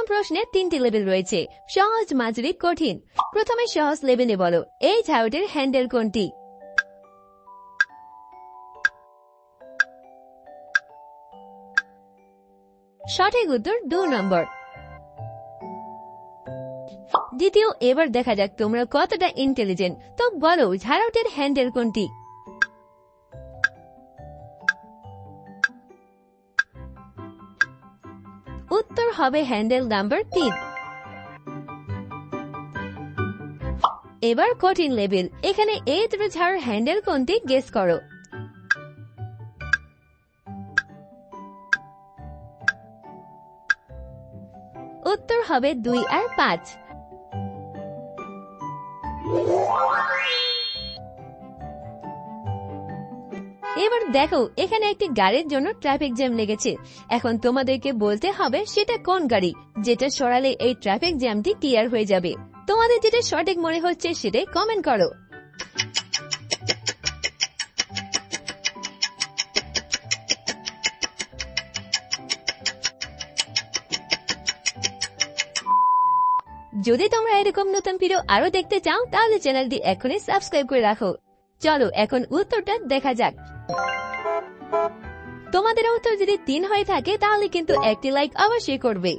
প্রথম প্রশ্নে তিনটি লেভেল রয়েছে। সহজ, মাঝারি, কঠিন। প্রথমে সহজ লেভেলে বলো, এই ঝাউটের হ্যান্ডেল কোনটি? সঠিক উত্তর দু নম্বর। দ্বিতীয়, এবার দেখা যাক তোমরা কতটা ইন্টেলিজেন্ট তো বলো ঝাড়াউটের হ্যান্ডেল কোনটি? উত্তর হবে হ্যান্ডেল নাম্বার তিন। এবার কঠিন লেভেল এখানে এই ঝাড় হ্যান্ডেল কোনটি গেস করো। উত্তর হবে দুই আর পাঁচ। এবার দেখো, এখানে একটি গাড়ির জন্য ট্রাফিক জ্যাম লেগেছে। এখন তোমাদেরকে বলতে হবে, সেটা কোন গাড়ি? যেটা সরালে এই ট্রাফিক জ্যামটি ক্লিয়ার হয়ে যাবে। তোমাদের যেটা সঠিক মনে হচ্ছে, সেটাই কমেন্ট করো। যদি তোমরা এরকম নতুন ভিডিও আরও দেখতে চাও, তাহলে চ্যানেলটি এখনই সাবস্ক্রাইব করে রাখো। চলো, এখন উত্তরটা দেখা যাক। তোমাদের উত্তর যদি তিন হয়ে থাকে, তাহলে কিন্তু একটি লাইক অবশ্যই করবে।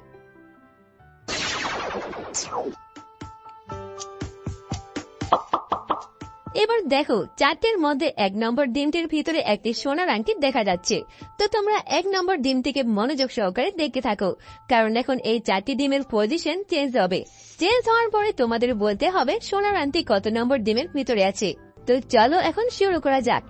এবার দেখো, চারটের মধ্যে এক নম্বর ডিমটির ভিতরে একটি সোনার আংটি দেখা যাচ্ছে। তো তোমরা এক নম্বর ডিমটিকে মনোযোগ সহকারে দেখতে থাকো, কারণ এখন এই চারটি ডিমের পজিশন চেঞ্জ হবে। চেঞ্জ হওয়ার পরে তোমাদের বলতে হবে, সোনার আংটি কত নম্বর ডিমের ভিতরে আছে। তো চলো এখন শুরু করা যাক।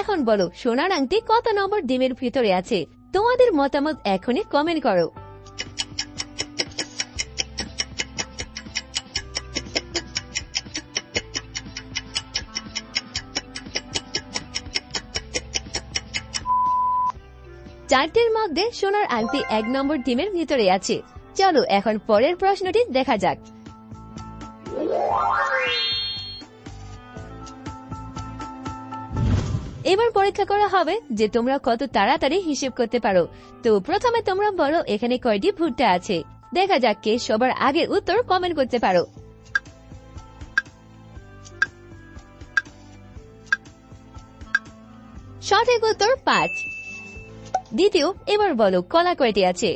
এখন বলো, সোনার আংটি কত নম্বর ডিমের ভিতরে আছে? তোমাদের মতামত এখনই কমেন্ট করো। চারটির মধ্যে সোনার আংটি এক নম্বর ডিমের ভিতরে আছে। চলো, এখন পরের প্রশ্নটি দেখা যাক। এবার পরীক্ষা করা হবে যে তোমরা কত তাড়াতাড়ি হিসেব করতে পারো। তো প্রথমে তোমরা বলো, এখানে কয়টি ভুট্টা আছে? দেখা যাক কে সবার আগের উত্তর কমেন্ট করতে পারো। সঠিক উত্তর পাঁচ। দ্বিতীয়, এবার বলো, কলা কয়টি আছে?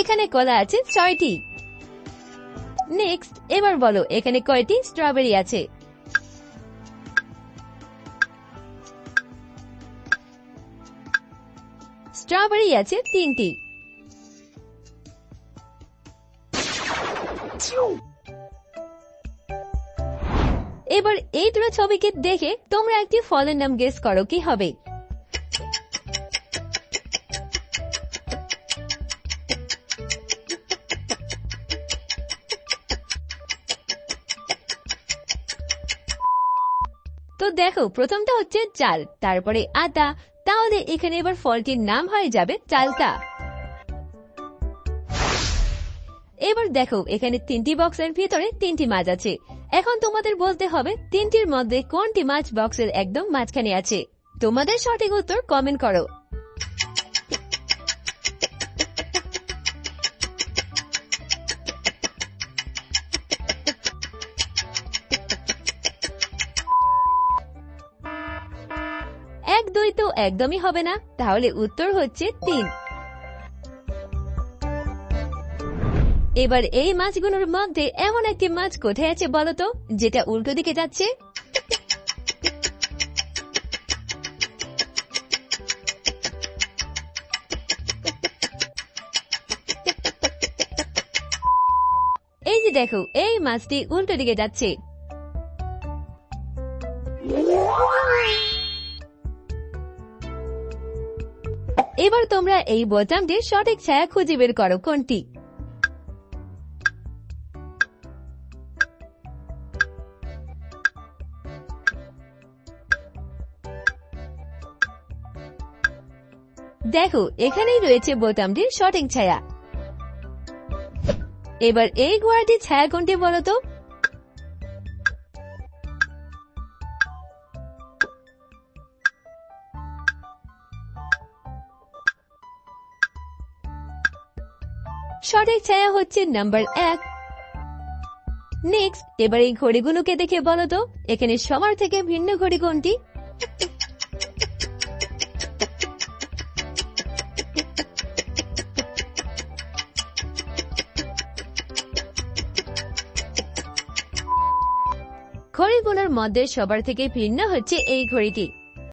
এখানে কলা আছে ছয়টি। নেক্সট এবার বলো, এখানে কয়টি স্ট্রবেরি আছে? স্ট্রবেরি আছে তিনটি। এবার এই দুটো ছবিকে দেখে তোমরা একটি ফলের নাম গেস করো, কি হবে? দেখো, প্রথমটা হচ্ছে চাল, তারপরে আতা তাহলে এখানে এবার ফলটির নাম হয়ে যাবে চালতা। এবার দেখো, এখানে তিনটি বক্সের ভিতরে তিনটি মাছ আছে। এখন তোমাদের বলতে হবে, তিনটির মধ্যে কোনটি মাছ বক্সের একদম মাঝখানে আছে? তোমাদের সঠিক উত্তর কমেন্ট করো। একদমই হবে না। তাহলে উত্তর হচ্ছে তিন। এবার এই মাছগুলোর মধ্যে এমন একটি মাছ কোথায় আছে বলতো যেটা উল্টো দিকে যাচ্ছে? এই যে দেখো, এই মাছটি উল্টো দিকে যাচ্ছে। এবার তোমরা এই বোতামটির সঠিক ছায়া খুঁজে বের করো কোনটি। দেখো, এখানেই রয়েছে বোতামটির সঠিক ছায়া। এবার এই ঘোড়াটির ছায়া কোনটি বলতো সঠিক ছায়া হচ্ছে নাম্বার এক। নেক্সট এবার এই ঘড়িগুলোকে দেখে বলো তো, এখানে সবার থেকে ভিন্ন ঘড়ি কোনটি? ঘড়িগুলোর মধ্যে সবার থেকে ভিন্ন হচ্ছে এই ঘড়িটি।